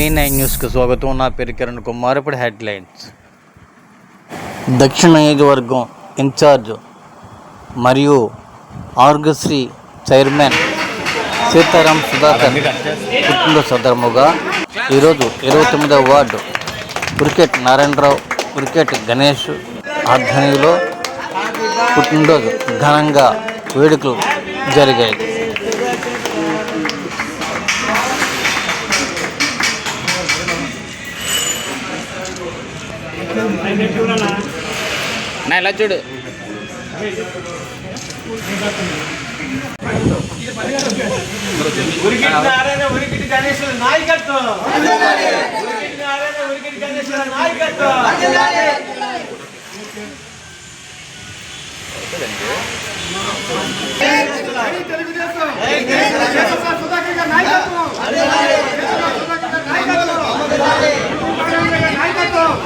V nine న్యూస్కి స్వాగతం. నా పేరు కిరణ్ కుమార్. ఇప్పుడు హెడ్లైన్స్. దక్షిణ నియోజకవర్గం ఇన్ఛార్జ్ మరియు ఆర్గశ్రీ చైర్మన్ సీతారాం సుధాకర్ కుటుంబ సందర్భంగా ఈరోజు ఇరవై తొమ్మిదవ ward cricket Narayanarao cricket Ganesh ఆధ్వర్యంలో పుట్టినరోజు ఘనంగా వేడుకలు జరిగాయి. నా ఇలా చూడు నాయకత్వం ఉరికిటి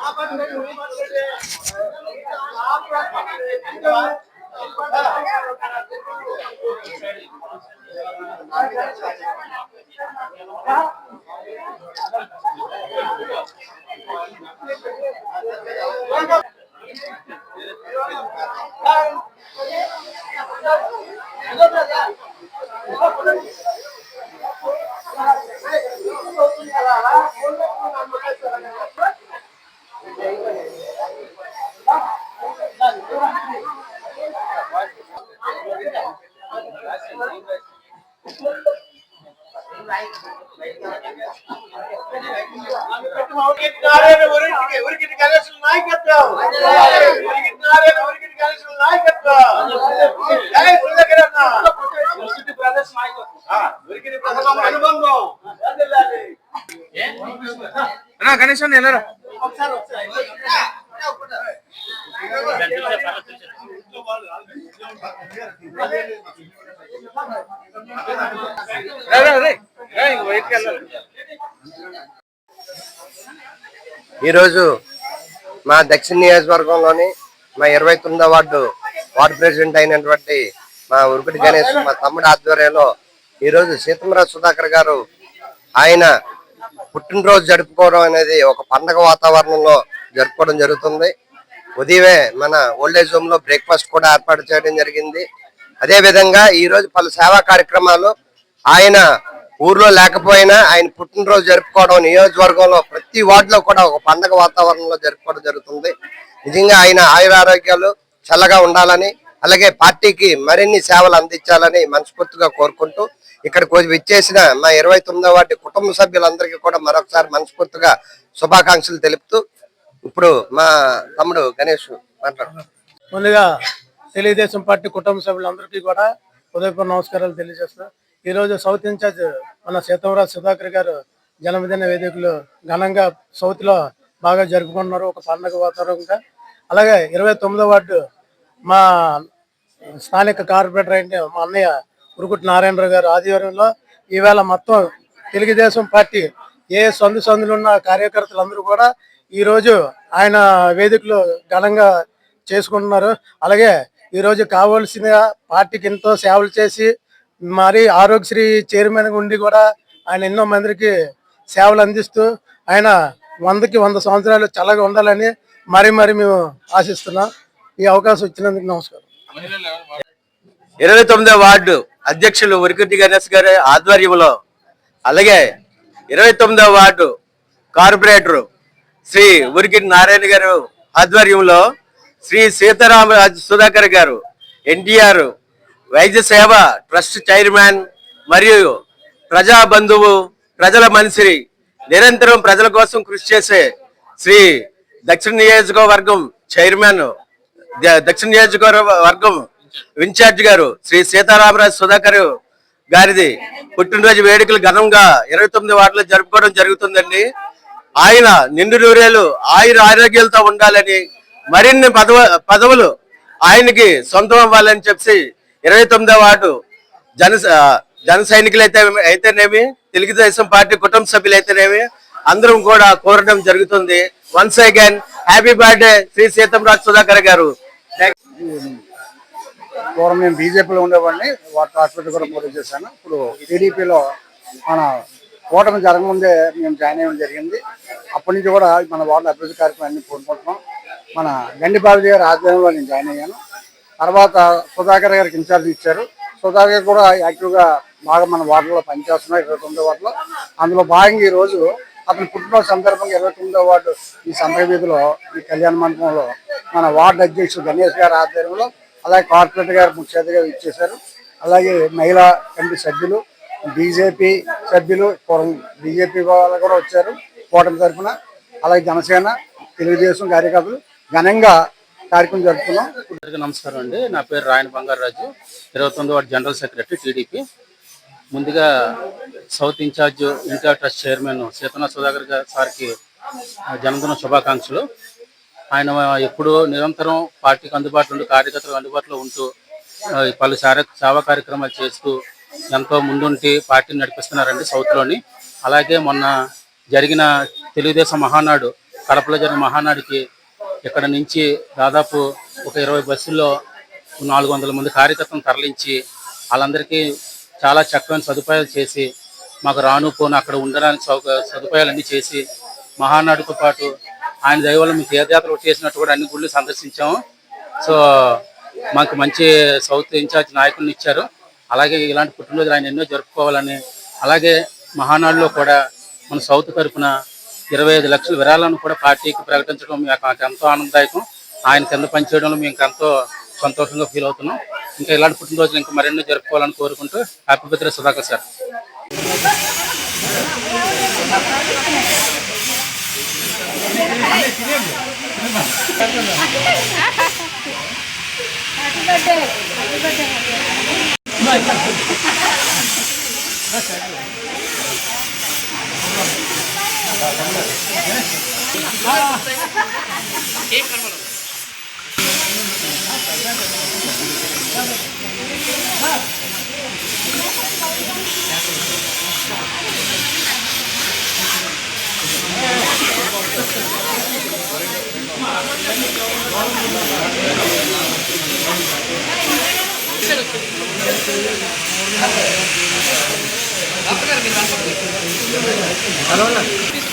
ఉరికిటి గణేశ్వర నాయకత్వం ఉరికిటి నారాయణ నాయకత్వం ఉరికిటి ఉరికిటి గణేశ్వర నాయకత్వం జై సుందరగిరన్న ఉరికిటి బ్రదర్స్ నాయకత్వం ఉరికిటి బ్రదర్స్ అనుబంధం వర్ధిల్లాలి. గణేష్ అన్న వెళ్ళరా ఒకసారి ఒకసారి రే, రే, రే. ఈరోజు మా దక్షిణ నియోజకవర్గంలోని మా ఇరవై తొమ్మిదో వార్డు వార్డు ప్రెసిడెంట్ అయినటువంటి మా ఉరుకుటి గణేష్ మా తమ్ముడు ఆధ్వర్యంలో ఈరోజు సీతమరాజు సుధాకర్ గారు ఆయన పుట్టినరోజు జరుపుకోవడం అనేది ఒక పండగ వాతావరణంలో జరుపుకోవడం జరుగుతుంది. ఉదయమే మన ఓల్డేజ్ హోమ్లో బ్రేక్ఫాస్ట్ కూడా ఏర్పాటు చేయడం జరిగింది. అదేవిధంగా ఈరోజు పలు సేవా కార్యక్రమాలు ఆయన ఊర్లో లేకపోయినా ఆయన పుట్టినరోజు జరుపుకోవడం నియోజకవర్గంలో ప్రతి వార్డులో కూడా ఒక పండగ వాతావరణంలో జరుపుకోవడం జరుగుతుంది. నిజంగా ఆయన ఆయురారోగ్యాలు చల్లగా ఉండాలని అలాగే పార్టీకి మరిన్ని సేవలు అందించాలని మనస్ఫూర్తిగా కోరుకుంటూ ఇక్కడికి విచ్చేసిన మా ఇరవై తొమ్మిదో వాటి కుటుంబ సభ్యులందరికీ కూడా మరొకసారి మనస్ఫూర్తిగా శుభాకాంక్షలు తెలుపుతూ ఇప్పుడు మా తమ్ముడు గణేష్ మాట్లాడు ముందుగా తెలుగుదేశం పార్టీ కుటుంబ సభ్యులందరికీ కూడా ఉదయపూర్ నమస్కారాలు తెలియజేస్తున్నారు ఈ రోజు సౌత్ ఇన్ఛార్జ్ మన సీతంరాజ్ సుధాకర్ గారు జన్మదిన వేదికలు ఘనంగా సౌత్లో బాగా జరుపుకుంటున్నారు ఒక పండుగ వాతావరణంగా అలాగే ఇరవై తొమ్మిదో వార్డు మా స్థానిక కార్పొరేటర్ అయిన మా అన్నయ్య ఉరుకుటి నారాయణరావు గారు ఆధ్వర్యంలో ఈవేళ మొత్తం తెలుగుదేశం పార్టీ ఏ సందు సందులు ఉన్న కార్యకర్తలందరూ కూడా ఈరోజు ఆయన వేదికలు ఘనంగా చేసుకుంటున్నారు. అలాగే ఈరోజు రోజు కావాల్సిన పార్టీకి ఎంతో సేవలు చేసి మరి ఆరోగ్యశ్రీ చైర్మన్ ఉండి కూడా ఆయన ఎన్నో మందికి సేవలు అందిస్తూ ఆయన వందకి వంద సంవత్సరాలు చల్లగా ఉండాలని మరి మరి మేము ఆశిస్తున్నాం. ఈ అవకాశం ఇచ్చినందుకు నమస్కారం. ఇరవై తొమ్మిదో వార్డు అధ్యక్షులు ఉరికుటి గణేష్ గారి ఆధ్వర్యంలో అలాగే ఇరవై తొమ్మిదో వార్డు కార్పొరేటర్ శ్రీ ఉరికిటి నారాయణ గారు ఆధ్వర్యంలో శ్రీ సీతారామ సుధాకర్ గారు ఎన్టీఆర్ వైద్య సేవ ట్రస్ట్ చైర్మన్ మరియు ప్రజా బంధువు ప్రజల మనిషి నిరంతరం ప్రజల కోసం కృషి చేసే శ్రీ దక్షిణ నియోజకవర్గం చైర్మన్ ద- దక్షిణ నియోజకవర్గం ఇన్ఛార్జ్ గారు శ్రీ సీతారామరాజు సుధాకర్ గారిది పుట్టినరోజు వేడుకలు ఘనంగా ఇరవై తొమ్మిది వార్డులో జరుపుకోవడం జరుగుతుందండి. ఆయన నిండు నూరేలు ఆయుర ఆరోగ్యాలతో ఉండాలని మరిన్ని పదవ పదవులు ఆయనకి సొంతం అవ్వాలని చెప్పి ఇరవై తొమ్మిదో వార్డు జన జన సైనికులు అయితే అయితేనేమి తెలుగుదేశం పార్టీ కుటుంబ సభ్యులు అయితేనేమి అందరం కూడా కోరడం జరుగుతుంది. Once again happy birthday Shri Seetamraj Sudhakar garu. పూర్వం నేను బీజేపీలో ఉండేవాడిని వాటి హాస్పిటల్ కూడా పోటీ చేశాను. ఇప్పుడు టీడీపీలో మన కూటమి జరగముందే మేము జాయిన్ అయ్యడం జరిగింది. అప్పటి నుంచి కూడా మన వార్డు అభివృద్ధి కార్యక్రమాన్ని కోరుకుంటున్నాం. మన గండి బాబు గారి ఆధ్వర్యంలో నేను జాయిన్ అయ్యాను. తర్వాత సుధాకర్ గారికి ఇన్ఛార్జ్ ఇచ్చారు. సుధాకర్ కూడా యాక్టివ్గా బాగా మన వార్డులో పనిచేస్తున్నారు ఇరవై తొమ్మిదో వార్డులో. అందులో భాగంగా ఈ రోజు పుట్టినరోజు సందర్భంగా ఇరవై తొమ్మిదో వార్డు ఈ సంతక వీధిలో ఈ కళ్యాణ మండపంలో మన వార్డు అధ్యక్షుడు గణేష్ గారి ఆధ్వర్యంలో అలాగే కార్పొరేటర్ గారు ముఖ్య గారు ఇచ్చేశారు. అలాగే మహిళా కమిటీ సభ్యులు బీజేపీ సభ్యులు పూర్వం బీజేపీ వాళ్ళు కూడా వచ్చారు. కూటమి తరఫున అలాగే జనసేన తెలుగుదేశం కార్యకర్తలు ఘనంగా కార్యక్రమం జరుపుకున్నాం. అందరికీ నమస్కారం అండి. నా పేరు రాయన బంగారాజు ఇరవై తొమ్మిది వార్డు జనరల్ సెక్రటరీ టీడీపీ. ముందుగా south incharge India trust chairman Seetana Sudhakar గారి సార్కి జన్మదిన శుభాకాంక్షలు. ఆయన ఎప్పుడూ నిరంతరం పార్టీకి అందుబాటులో ఉంటూ కార్యకర్తలకు అందుబాటులో ఉంటూ పలు సార సేవా కార్యక్రమాలు చేస్తూ ఎంతో ముందుంటి పార్టీని నడిపిస్తున్నారండి సౌత్లోని. అలాగే మొన్న జరిగిన తెలుగుదేశం మహానాడు కడపలో జరిగిన మహానాడుకి ఇక్కడ నుంచి దాదాపు ఒక ఇరవై బస్సుల్లో నాలుగు వందల మంది కార్యకర్తలను తరలించి వాళ్ళందరికీ చాలా చక్కని సదుపాయాలు చేసి మాకు రాను పోను అక్కడ ఉండడానికి సౌక సదుపాయాలన్నీ చేసి మహానాడుతో పాటు ఆయన దయ వల్ల మేము తీర్థయాత్ర చేసినట్టు కూడా అన్ని గుళ్ళు సందర్శించాము. సో మాకు మంచి సౌత్ ఇన్ఛార్జ్ నాయకులను ఇచ్చారు. అలాగే ఇలాంటి పుట్టినరోజులు ఆయన ఎన్నో జరుపుకోవాలని అలాగే మహానాడులో కూడా మన సౌత్ తరఫున ఇరవై ఐదు లక్షల విరాళాలను కూడా పార్టీకి ప్రకటించడం మాకు ఎంతో ఆనందదాయకం. ఆయన కింద పనిచేయడంలో మేము ఎంతో సంతోషంగా ఫీల్ అవుతున్నాం. ఇంకా ఇలాంటి పుట్టినరోజులు ఇంకా మరెన్నో జరుపుకోవాలని కోరుకుంటూ happy birthday Sudhakar sir Hello,